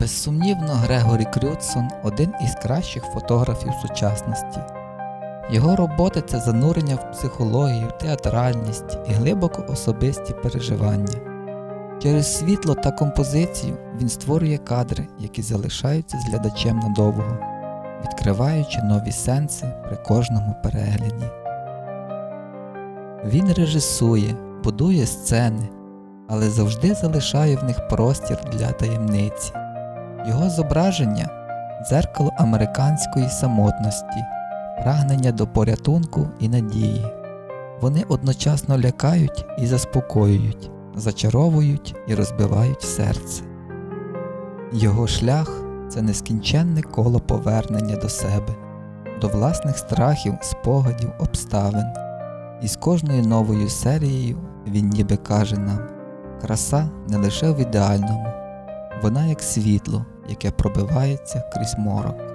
Безсумнівно, Грегорі Крюдсон один із кращих фотографів сучасності. Його роботи це занурення в психологію, театральність і глибоко особисті переживання. Через світло та композицію він створює кадри, які залишаються з глядачем надовго, відкриваючи нові сенси при кожному перегляді. Він режисує, будує сцени, але завжди залишає в них простір для таємниці. Його зображення дзеркало американської самотності, прагнення до порятунку і надії. Вони одночасно лякають і заспокоюють, зачаровують і розбивають серце. Його шлях це нескінченне коло повернення до себе, до власних страхів, спогадів, обставин. І з кожною новою серією він ніби каже нам: краса не лише в ідеальному, вона як світло, яке пробивається крізь морок.